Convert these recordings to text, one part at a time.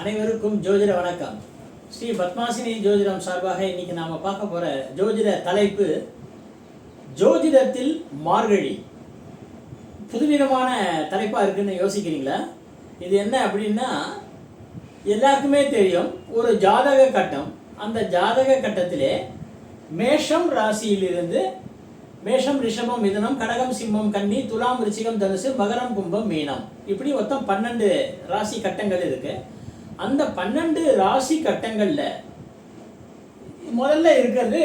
அனைவருக்கும் ஜோதிட வணக்கம். ஸ்ரீ பத்மாசினி ஜோதிடம் சார்பாக இன்னைக்கு நாம பார்க்க போற ஜோதிட தலைப்பு ஜோதிடத்தில் மார்கழி. புதுவிதமான தலைப்பா இருக்குன்னு யோசிக்கிறீங்களா? இது என்ன அப்படின்னா எல்லாருக்குமே தெரியும் ஒரு ஜாதக கட்டம். அந்த ஜாதக கட்டத்திலே மேஷம் ராசியிலிருந்து மேஷம் ரிஷபம் மிதனம் கடகம் சிம்மம் கன்னி துலாம் ரிச்சிகம் தனுசு மகரம் கும்பம் மீனம். இப்படி மொத்தம் பன்னெண்டு ராசி கட்டங்கள் இருக்குது அந்த பன்னெண்டு ராசி கட்டங்களில் முதல்ல இருக்கிறது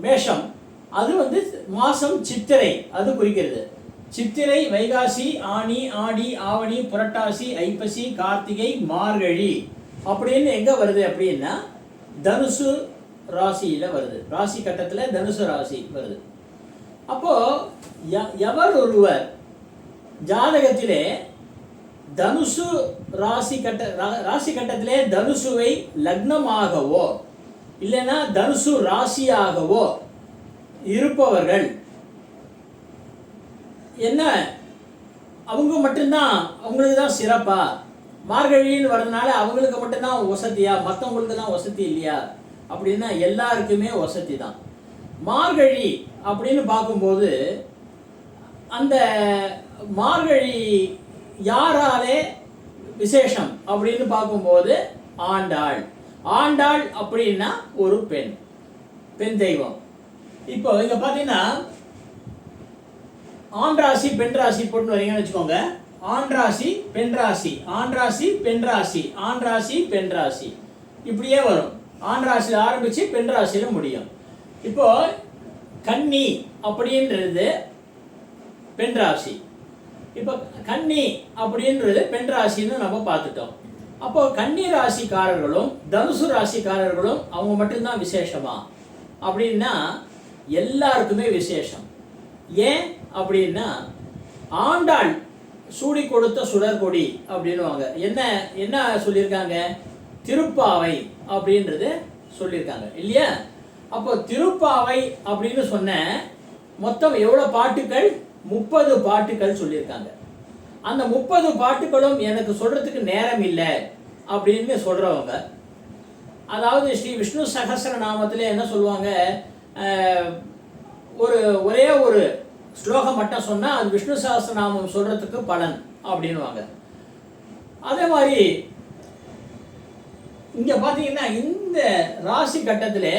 மேஷம். அது வந்து மாதம் சித்திரை அது குறிக்கிறது. சித்திரை வைகாசி ஆனி ஆடி ஆவணி புரட்டாசி ஐப்பசி கார்த்திகை மார்கழி அப்படின்னு எங்கே வருது அப்படின்னா தனுசு ராசியில் வருது. ராசி கட்டத்தில் தனுசு ராசி வருது. அப்போது ய- எவர் ஒருவர் ஜாதகத்திலே தனுசு ராசி கட்ட ரா- ராசி கட்டத்திலே தனுசுவை லக்னமாகவோ இல்லைன்னா தனுசு ராசியாகவோ இருப்பவர்கள். என்ன? அவங்க மட்டும்தான் அவங்களுக்கு தான் சிறப்பா? மார்கழின்னு வர்றதுனால அவங்களுக்கு மட்டும்தான் வசதியா? மற்றவங்களுக்கு தான் வசதி இல்லையா? அப்படின்னா எல்லாருக்குமே வசதி தான். மார்கழி அப்படின்னு பார்க்கும்போது அந்த மார்கழி யாராலே விசேஷம் அப்படின்னு பார்க்கும்போது ஆண்டாள். ஆண்டாள் அப்படின்னா ஒரு பெண். பெண் தெய்வம். இப்போ இங்க பார்த்தீங்கன்னா ஆண் ராசி பெண் ராசி போட்டு வரீங்கன்னு வச்சுக்கோங்க. ஆண் ராசி பெண் ராசி. ஆண் ராசி பெண் ராசி. ஆண் ராசி பெண் ராசி. இப்படியே வரும். ஆண் ராசியில் ஆரம்பிச்சு பெண் முடியும். இப்போ கன்னி அப்படின்றது பெண் ராசி. இப்போ கன்னி அப்படின்றது பெண் ராசின்னு நம்ம பார்த்துட்டோம். அப்போ கன்னி ராசிக்காரர்களும் தனுசு ராசிக்காரர்களும் அவங்க மட்டும்தான் விசேஷமா? அப்படின்னா எல்லாருக்குமே விசேஷம். ஏன் அப்படின்னா ஆண்டாள் சூடி கொடுத்த சுடர்கொடி அப்படின்னுவாங்க. என்ன என்ன சொல்லியிருக்காங்க? திருப்பாவை அப்படின்றது சொல்லியிருக்காங்க. இல்லையா? அப்போ திருப்பாவை அப்படின்னு சொன்ன மொத்தம் எவ்வளோ பாட்டுகள்? முப்பது பாட்டுகள் சொல்லியிருக்காங்க. அந்த முப்பது பாட்டுகளும் எனக்கு சொல்கிறதுக்கு நேரம் இல்லை அப்படின்னு சொல்கிறவங்க அதாவது ஸ்ரீ விஷ்ணு சகசர நாமத்தில் என்ன சொல்லுவாங்க? ஒரு ஒரே ஒரு ஸ்லோகம் மட்டும் சொன்னால் அது விஷ்ணு சகஸ்ர நாமம் சொல்கிறதுக்கு பலன் அப்படின்னுவாங்க. அதே மாதிரி இங்கே பார்த்தீங்கன்னா இந்த ராசி கட்டத்தில்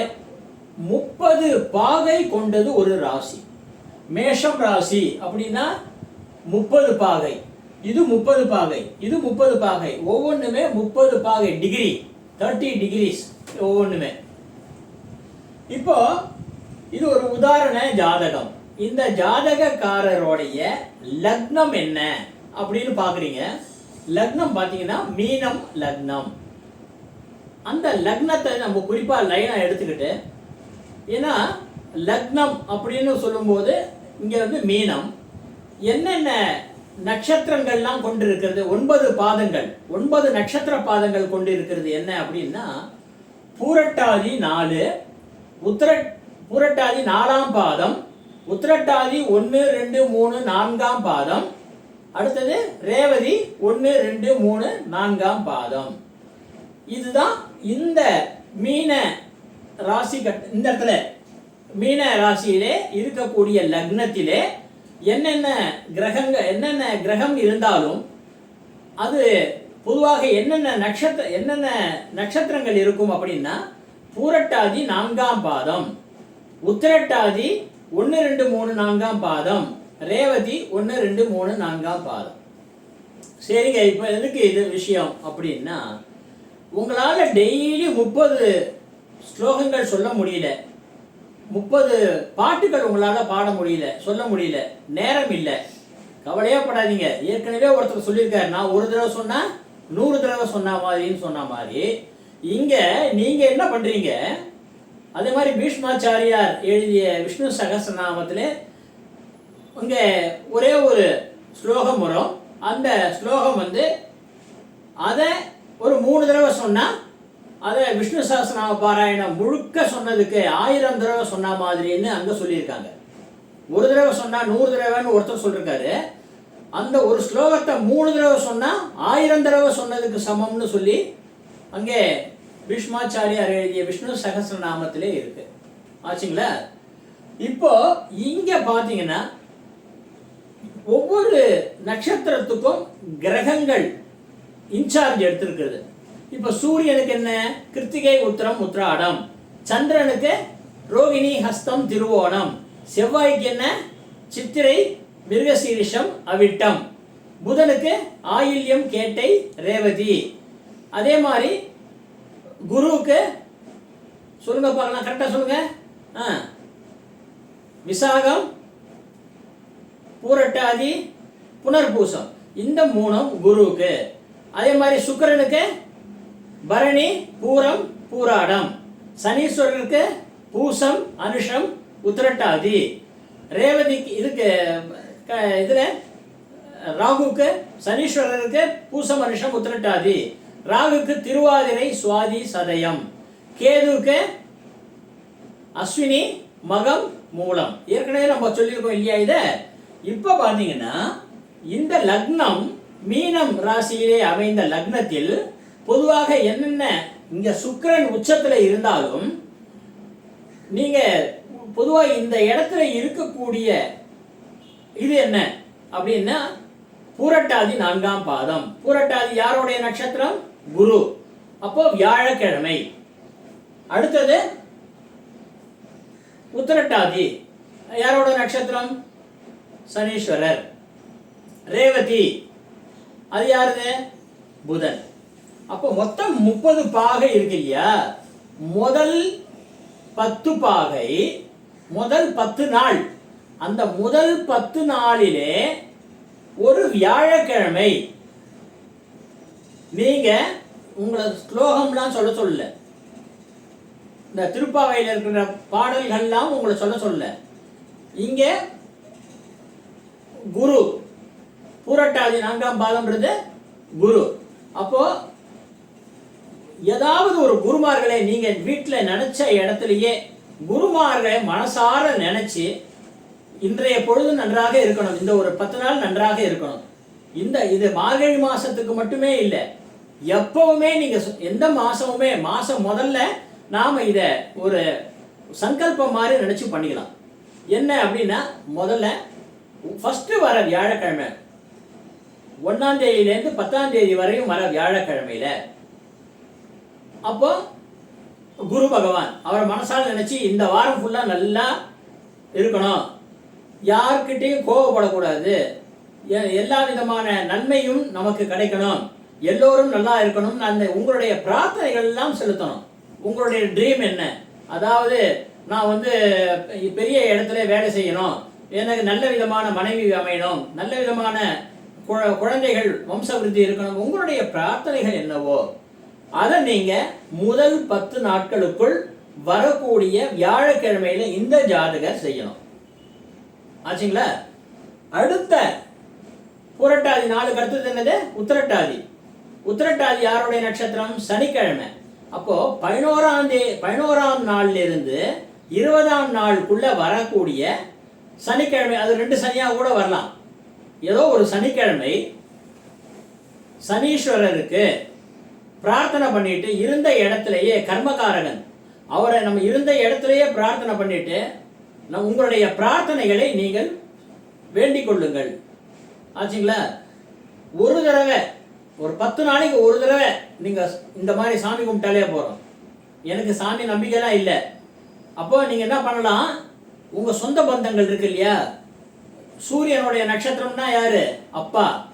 முப்பது பாகை கொண்டது ஒரு ராசி. மேஷம் ராசி அப்படின்னா முப்பது பாகை. இது முப்பது பாகை. இது முப்பது பாகை. ஒவ்வொன்றுமே முப்பது பாகை டிகிரி தேர்ட்டி டிகிரிஸ் ஒவ்வொன்றுமே. இப்போ இது ஒரு உதாரண ஜாதகம். இந்த ஜாதகக்காரருடைய லக்னம் என்ன அப்படின்னு பாக்குறீங்க லக்னம் பாத்தீங்கன்னா மீனம் லக்னம். அந்த லக்னத்தை நம்ம குறிப்பா லைனா எடுத்துக்கிட்டு ஏன்னா லக்னம் அப்படின்னு சொல்லும்போது இங்கே வந்து மீனம். என்னென்ன நட்சத்திரங்கள்லாம் கொண்டு இருக்கிறது ஒன்பது பாதங்கள். ஒன்பது நட்சத்திர பாதங்கள் கொண்டு இருக்கிறது என்ன அப்படின்னா பூரட்டாதி நாலு உத்திர பூரட்டாதி நாலாம் பாதம் உத்திரட்டாதி ஒன்று ரெண்டு மூணு நான்காம் பாதம். அடுத்தது ரேவதி ஒன்று ரெண்டு மூணு நான்காம் பாதம். இதுதான் இந்த மீன ராசி கட் இந்த இடத்துல மீன ராசியிலே இருக்கக்கூடிய லக்னத்திலே என்னென்ன கிரகங்க என்னென்ன கிரகம் இருந்தாலும் அது பொதுவாக என்னென்ன நட்சத்திர என்னென்ன நட்சத்திரங்கள் இருக்கும் அப்படின்னா பூரட்டாதி நான்காம் பாதம் உத்திரட்டாதி ஒன்று ரெண்டு மூணு நான்காம் பாதம் ரேவதி ஒன்று ரெண்டு மூணு நான்காம் பாதம். சரிங்க இப்போ எதுக்கு இது விஷயம் அப்படின்னா உங்களால் டெய்லி முப்பது ஸ்லோகங்கள் சொல்ல முடியல. முப்பது பாட்டுகள் உங்களால் பாட முடியல சொல்ல முடியல. நேரம் இல்லை. கவலையே படாதீங்க. ஏற்கனவே ஒருத்தர் சொல்லியிருக்காரு. நான் ஒரு தடவை சொன்னால் நூறு தடவை சொன்ன மாதிரின்னு சொன்ன மாதிரி இங்கே நீங்கள் என்ன பண்ணுறீங்க அதே மாதிரி பீஷ்மாச்சாரியார் எழுதிய விஷ்ணு சகஸ்ரநாமத்திலே இங்கே ஒரே ஒரு ஸ்லோகம் வரும். அந்த ஸ்லோகம் வந்து அதை ஒரு மூணு தடவை சொன்னால் அதை விஷ்ணு சகஸ்ரநாம பாராயணம் முழுக்க சொன்னதுக்கு ஆயிரம் தடவை சொன்ன மாதிரின்னு அங்கே சொல்லியிருக்காங்க. ஒரு தடவை சொன்னால் நூறு தடவைன்னு ஒருத்தர் சொல்லியிருக்காரு அந்த ஒரு ஸ்லோகத்தை மூணு தடவை சொன்னால் ஆயிரம் தடவை சொன்னதுக்கு சமம்னு சொல்லி அங்கே பீஷ்மாச்சாரியார் எழுதிய விஷ்ணு சகஸ்ரநாமத்திலே இருக்கு. ஆச்சுங்களா? இப்போ இங்கே பார்த்தீங்கன்னா ஒவ்வொரு நட்சத்திரத்துக்கும் கிரகங்கள் இன்சார்ஜ் எடுத்திருக்கிறது. இப்போ சூரியனுக்கு என்ன? கிருத்திகை உத்திரம் உத்திராடம். சந்திரனுக்கு ரோகிணி ஹஸ்தம் திருவோணம். செவ்வாய்க்கு என்ன? சித்திரை மிருகசீரிஷம் அவிட்டம். புதனுக்கு ஆயில்யம் கேட்டை ரேவதி. அதே மாதிரி குருவுக்கு சொல்லுங்க பார்க்கலாம் கரெக்டாக சொல்லுங்க. ஆ. விசாகம் பூரட்டாதி புனர்பூசம். இந்த மூணும் குருவுக்கு. அதே மாதிரி சுக்கிரனுக்கு பரணி பூரம் பூராடம். சனீஸ்வரனுக்கு பூசம் அனுஷம் உத்திரட்டாதி. ரேவதிக்கு இதுக்கு க- ராகுக்கு சனீஸ்வரனுக்கு பூசம் அனுஷம் உத்திரட்டாதி. ராகுக்கு திருவாதிரை சுவாதி சதயம். கேதுவுக்கு அஸ்வினி மகம் மூலம். ஏற்கனவே நம்ம சொல்லியிருக்கோம் இல்லையா இதை? இப்போ பார்த்தீங்கன்னா இந்த லக்னம் மீனம் ராசியிலே அமைந்த லக்னத்தில் பொதுவாக என்னென்ன இங்க சுக்கிரன் உச்சத்துல இருந்தாலும் நீங்க பொதுவாக இந்த இடத்துல இருக்கக்கூடிய இது என்ன அப்படின்னா பூரட்டாதி நான்காம் பாதம். பூரட்டாதி யாருடைய நட்சத்திரம்? குரு. அப்போ வியாழக்கிழமை. அடுத்தது உத்திரட்டாதி. யாரோட நட்சத்திரம்? சனீஸ்வரர். ரேவதி. அது யாருது? புதன். அப்போ மொத்தம் முப்பது பாகை இருக்கு இல்லையா? முதல் பத்து பாகை முதல் பத்து நாள். அந்த முதல் பத்து நாளிலே ஒரு வியாழக்கிழமை. நீங்க உங்களை ஸ்லோகம்லாம் சொல்ல சொல்ல. இந்த திருப்பாவையில் இருக்கிற பாடல்கள்லாம் உங்களை சொல்ல சொல்ல. இங்க குரு பூரட்டாதி நான்காம் பாதம்ன்றது குரு. அப்போ ஏதாவது ஒரு குருமார்களை நீங்க வீட்டில் நினைச்ச இடத்துலயே குருமார்களை மனசார நினைச்சு இன்றைய பொழுது நன்றாக இருக்கணும். இந்த ஒரு பத்து நாள் நன்றாக இருக்கணும். இந்த இது மார்கழி மாசத்துக்கு மட்டுமே இல்லை. எப்பவுமே நீங்க எந்த மாசமுமே மாசம் முதல்ல நாம இத ஒரு சங்கல்பம் மாதிரி நினைச்சு பண்ணிக்கலாம். என்ன அப்படின்னா முதல்ல ஃபர்ஸ்ட் வர வியாழக்கிழமை. ஒன்னாம் தேதியிலேருந்து பத்தாம் தேதி வரையும் வர வியாழக்கிழமையில அப்போ குரு பகவான் அவரை மனசால் நினைச்சு இந்த வாரம் ஃபுல்லாக நல்லா இருக்கணும். யார்கிட்டையும் கோவப்படக்கூடாது. எ- எல்லா விதமான நன்மையும் நமக்கு கிடைக்கணும். எல்லோரும் நல்லா இருக்கணும் அந்த உங்களுடைய பிரார்த்தனைகள் எல்லாம் செலுத்தணும். உங்களுடைய ட்ரீம் என்ன? அதாவது நான் வந்து பெரிய இடத்துல வேலை செய்யணும். எனக்கு நல்ல விதமான மனைவி அமையணும். நல்ல விதமான குழ- குழந்தைகள் வம்சவிருத்தி இருக்கணும். உங்களுடைய பிரார்த்தனைகள் என்னவோ? அதை நீங்கள் முதல் பத்து நாட்களுக்குள் வரக்கூடிய வியாழக்கிழமையில இந்த ஜாதகர் செய்யணும். ஆச்சுங்களா? அடுத்த புரட்டாதி நாளுக்கு அடுத்தது என்னது? உத்திரட்டாதி. உத்திரட்டாதி யாருடைய நட்சத்திரம்? சனிக்கிழமை. அப்போ பதினோராம் தே பதினோராம் நாளிலிருந்து இருபதாம் நாளுக்குள்ள வரக்கூடிய சனிக்கிழமை அது ரெண்டு சனியாக கூட வரலாம். ஏதோ ஒரு சனிக்கிழமை சனீஸ்வரருக்கு பிரார்த்தனை பண்ணிட்டு இருந்த இடத்துலையே கர்மகாரகன் அவரை நம்ம இருந்த இடத்துலையே பிரார்த்தனை பண்ணிட்டு நம் உங்களுடைய பிரார்த்தனைகளை நீங்கள் வேண்டிக் கொள்ளுங்கள். ஆச்சுங்களா? ஒரு தடவை ஒரு பத்து நாளைக்கு ஒரு தடவை நீங்க இந்த மாதிரி சாமி கும்பிட்டாலே போறோம் எனக்கு சாமி நம்பிக்கைலாம் இல்லை. அப்போ நீங்க என்ன பண்ணலாம்? உங்க சொந்த பந்தங்கள் இருக்கு இல்லையா? சூரியனுடைய நட்சத்திரம்னா யாரு? அப்பா.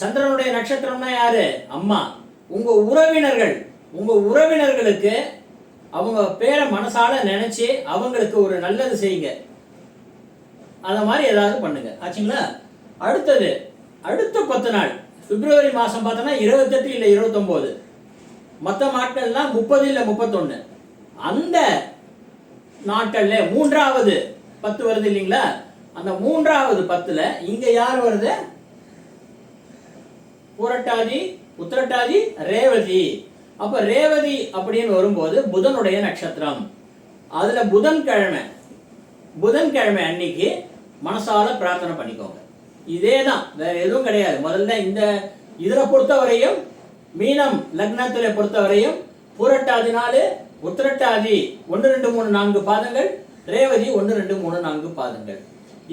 சந்திரனுடைய நட்சத்திரம்னா யாரு? அம்மா. உங்கள் உறவினர்கள் உங்கள் உறவினர்களுக்கு அவங்க பேரை மனசால நினச்சி அவங்களுக்கு ஒரு நல்லது செய்யுங்க. அந்த மாதிரி ஏதாவது பண்ணுங்க. ஆச்சுங்களா? அடுத்தது அடுத்த பத்து நாள் பிப்ரவரி மாதம் பார்த்தோன்னா இருபத்தெட்டு இல்லை இருபத்தொம்போது. மற்ற நாட்கள்லாம் முப்பது இல்லை முப்பத்தொன்று அந்த நாட்களில் மூன்றாவது பத்து வருது இல்லைங்களா? அந்த மூன்றாவது பத்தில் இங்கே யார் வருது? புரட்டாதி உத்திரட்டாதி ரேவதி. அப்ப ரேவதி அப்படின்னு வரும்போது புதனுடைய நட்சத்திரம். அதுல புதன்கிழமை புதன்கிழமை அன்னைக்கு மனசால பிரார்த்தனை பண்ணிக்கோங்க. இதே தான் வேற எதுவும் கிடையாது. முதல்ல இந்த இதுல பொறுத்தவரையும் மீனம் லக்னத்துல பொறுத்தவரையும் பூரட்டாதி நாலு உத்திரட்டாதி ஒன்று ரெண்டு மூணு நான்கு பாதங்கள் ரேவதி ஒன்று ரெண்டு மூணு நான்கு பாதங்கள்.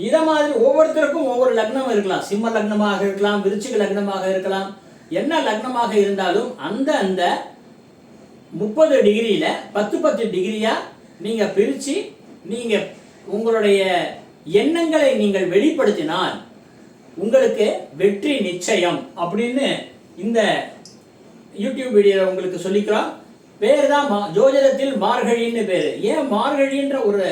இதை மாதிரி ஒவ்வொருத்தருக்கும் ஒவ்வொரு லக்னம் இருக்கலாம். சிம்ம லக்னமாக இருக்கலாம் விருச்சிக லக்னமாக இருக்கலாம். என்ன லக்னமாக இருந்தாலும் அந்த அந்த முப்பது டிகிரியில் பத்து பத்து டிகிரியாக நீங்கள் பிரித்து நீங்கள் உங்களுடைய எண்ணங்களை நீங்கள் வெளிப்படுத்தினால் உங்களுக்கு வெற்றி நிச்சயம் அப்படின்னு இந்த யூடியூப் வீடியோவில் உங்களுக்கு சொல்லிக்கிறோம். பேர் தான் மா ஜோதிடத்தில் மார்கழின்னு பேர். ஏன் மார்கழின்ற ஒரு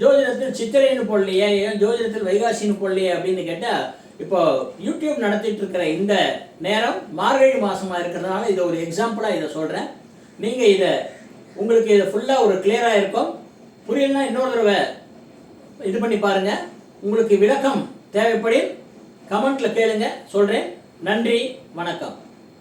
ஜோதிடத்தில் சித்திரைன்னு போடலையே ஏன் ஜோதிடத்தில் வைகாசின்னு போடலையே அப்படின்னு கேட்டால் இப்போ யூடியூப் நடத்திட்டு இருக்கிற இந்த நேரம் மார்கழி மாதமாக இருக்கிறதுனால இதை ஒரு எக்ஸாம்பிளாக இதை சொல்கிறேன் நீங்கள் இதை உங்களுக்கு இதை ஃபுல்லாக ஒரு கிளியராக இருக்கும். புரியலன்னா இன்னொரு தடவை இது பண்ணி பாருங்க. உங்களுக்கு விளக்கம் தேவைப்படி கமெண்ட்டில் கேளுங்க. சொல்கிறேன் நன்றி வணக்கம்.